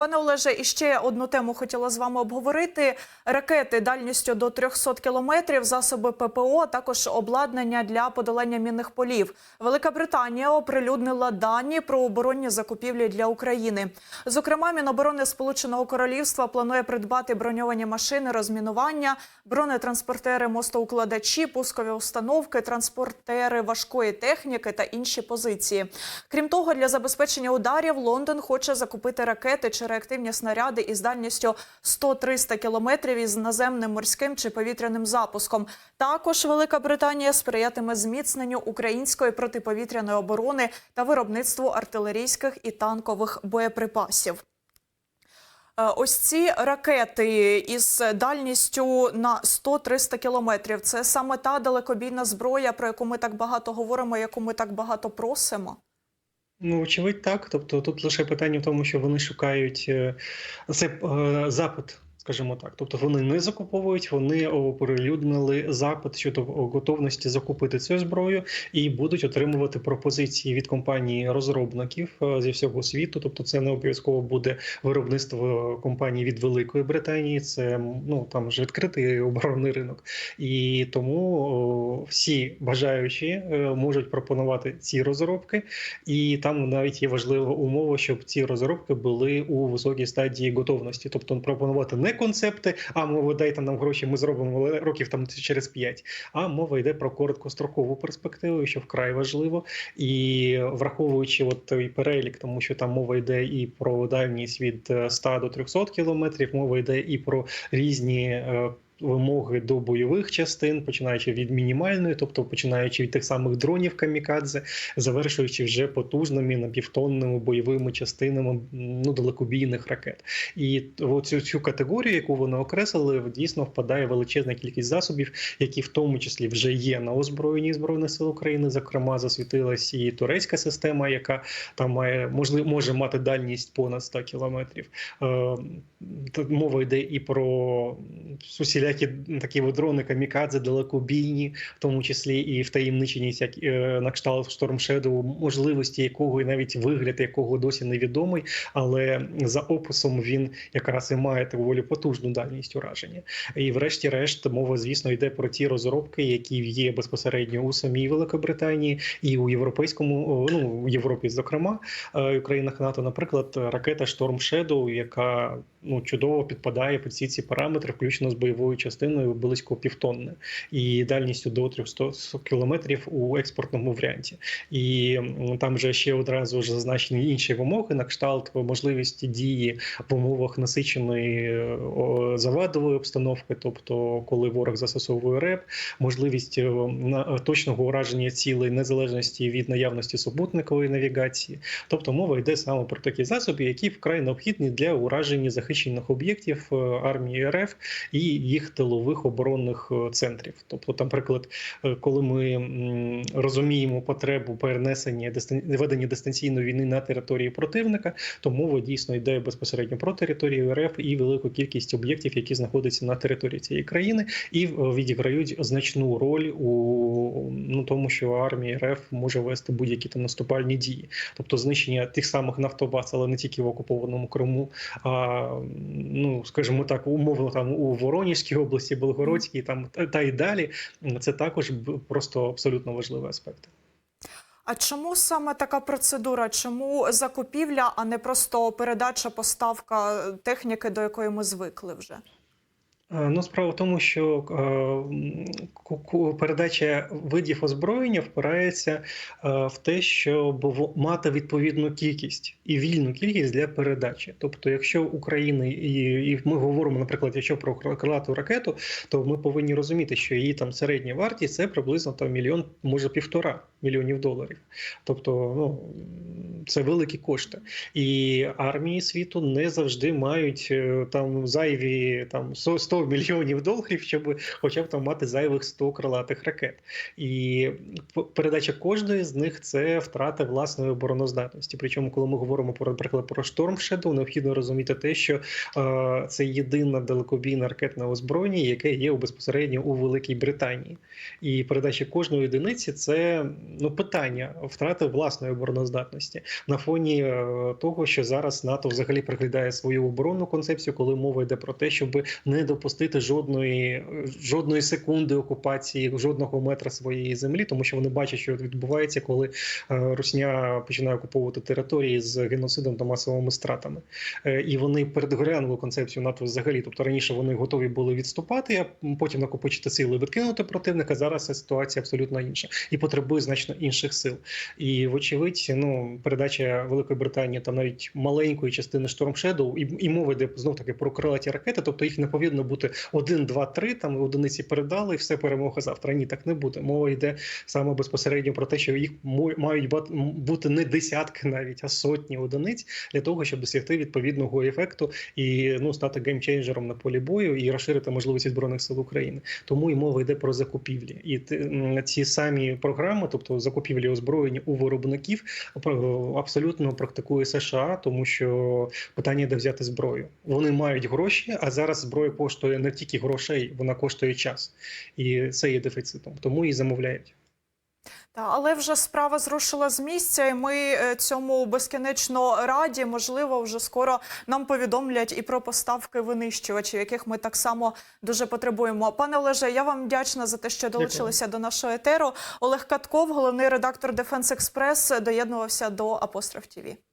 Пане Олеже, і ще одну тему хотіла з вами обговорити: ракети дальністю до 300 кілометрів, засоби ППО, також обладнання для подолання мінних полів. Велика Британія оприлюднила дані про оборонні закупівлі для України. Зокрема, Міноборони Сполученого Королівства планує придбати броньовані машини розмінування, бронетранспортери, мостоукладачі, пускові установки, транспортери важкої техніки та інші позиції. Крім того, для забезпечення ударів Лондон хоче закупити ракети чи реактивні снаряди із дальністю 100-300 кілометрів із наземним морським чи повітряним запуском. Також Велика Британія сприятиме зміцненню української протиповітряної оборони та виробництву артилерійських і танкових боєприпасів. Е, Ось ці ракети із дальністю на 100-300 кілометрів. Це саме та далекобійна зброя, про яку ми так багато говоримо, яку ми так багато просимо. Ну, очевидь, так. Тобто тут лише питання в тому, що вони шукають е, це е, запит, скажімо так. Тобто вони не закуповують, вони оприлюднили запит щодо готовності закупити цю зброю і будуть отримувати пропозиції від компаній розробників е, зі всього світу. Тобто, це не обов'язково буде виробництво компаній від Великої Британії. Це ну там вже відкритий оборонний ринок, і тому всі бажаючі е, можуть пропонувати ці розробки. І там навіть є важлива умова, щоб ці розробки були у високій стадії готовності, тобто пропонувати не концепти, а мова дайте нам гроші, ми зробимо років там через 5, А мова йде про короткострокову перспективу, що вкрай важливо, і враховуючи от той перелік, тому що там мова йде і про дальність від е, 100 до 300 кілометрів, мова йде і про різні. Вимоги до бойових частин, починаючи від мінімальної, тобто починаючи від тих самих дронів камікадзе, завершуючи вже потужними напівтонними бойовими частинами ну далекобійних ракет. І в цю, цю категорію, яку вони окреслили, дійсно впадає величезна кількість засобів, які в тому числі вже є на озброєнні збройних сил України. Зокрема, засвітилась і турецька система, яка там має можливо може мати дальність понад 100 кілометрів. Е, мова йде і про усілякі такі дрони камікадзе, далекобійні, в тому числі і втаємничені е, на кшталт Storm Shadow, можливості якого і навіть вигляд якого досі невідомий, але за описом він якраз і має доволі потужну дальність ураження. І, врешті-решт, мова, звісно, йде про ті розробки, які є безпосередньо у самій Великобританії і у європейському, ну у Європі, зокрема, е, у країнах НАТО, наприклад, ракета Storm Shadow, яка ну чудово підпадає під всі ці параметри, включно з бойовою частиною близько півтонни і дальністю до 300 кілометрів у експортному варіанті. І там вже ще одразу ж зазначені інші вимоги на кшталт можливості дії в умовах насиченої е, завадової обстановки, тобто коли ворог застосовує РЕП, можливість е, на точного ураження цілей незалежності від наявності супутникової навігації. Тобто мова йде саме про такі засоби, які вкрай необхідні для ураження захищених об'єктів е, армії РФ і їх тилових оборонних е, центрів. Тобто, там, наприклад, е, коли ми розуміємо потребу перенесення ведення дистанційної війни на території противника, то мова дійсно йде безпосередньо про територію РФ і велику кількість об'єктів, які знаходяться на території цієї країни, і відіграють значну роль у ну тому, що армія РФ може вести будь-які там наступальні дії, тобто знищення тих самих нафтобаз, але не тільки в окупованому Криму, а ну скажімо так, умовно там у Воронізькій області, Белгородській, там та- та й далі. Це також просто абсолютно важливі аспекти. А чому саме така процедура? Чому закупівля, а не просто передача, поставка техніки, до якої ми звикли вже? Е, Ну, справа в тому, що е, передача видів озброєння впирається е, в те, щоб мати відповідну кількість і вільну кількість для передачі. Тобто, якщо Україна і, ми говоримо, наприклад, якщо про кр- крилату ракету, то ми повинні розуміти, що її там середня вартість це приблизно там мільйон, може півтора мільйонів доларів. Тобто, ну це великі кошти. І армії світу не завжди мають е, там зайві там 100 100 мільйонів доларів, щоб хоча б там мати зайвих 100 крилатих ракет. І передача кожної з них це втрата власної обороноздатності. Причому, коли ми говоримо про наприклад про Storm Shadow, необхідно розуміти те, що е, це єдина далекобійна ракетне озброєння, яке є безпосередньо у Великій Британії. І передача кожної одиниці це ну питання втрати власної обороноздатності на фоні е, того, що зараз НАТО взагалі приглядає свою оборонну концепцію, коли мова йде про те, щоб не допустити жодної жодної секунди окупації жодного метра своєї землі, тому що вони бачать, що відбувається, коли е, Русня починає окуповувати території з геноцидом та масовими стратами. Е, І вони передглянули концепцію НАТО взагалі. Тобто раніше вони готові були відступати, а потім накопичити сили, відкинути противника. Зараз ситуація абсолютно інша і потребує значно інших сил. І вочевидь, ну передача Великої Британії там навіть маленької частини Storm Shadow, і, і мова йде знов таки про крилаті ракети. Тобто їх не повинно бути один, два, три. Там одиниці передали, і все перемога завтра. Ні, так не буде. Мова йде саме безпосередньо про те, що їх мають бути не десятки навіть, а сотні одиниць для того, щоб досягти відповідного ефекту і ну стати геймчейнджером на полі бою і розширити можливості збройних сил України. Тому і мова йде про закупівлі. І ці самі програми, тобто закупівлі озброєння у виробників, абсолютно практикує США, тому що питання де взяти зброю. Вони мають гроші, а зараз зброя коштує не тільки грошей, вона коштує час, і це є дефіцитом. Тому і замовляють. Та, але вже справа зрушила з місця, і ми е, цьому безкінечно раді. Можливо, вже скоро нам повідомлять і про поставки винищувачів, яких ми так само дуже потребуємо. Пане Олеже, я вам вдячна за те, що долучилися до нашого етеру. Олег Катков, головний редактор Дефенс Експрес, доєднувався до Апостроф ТІВІ.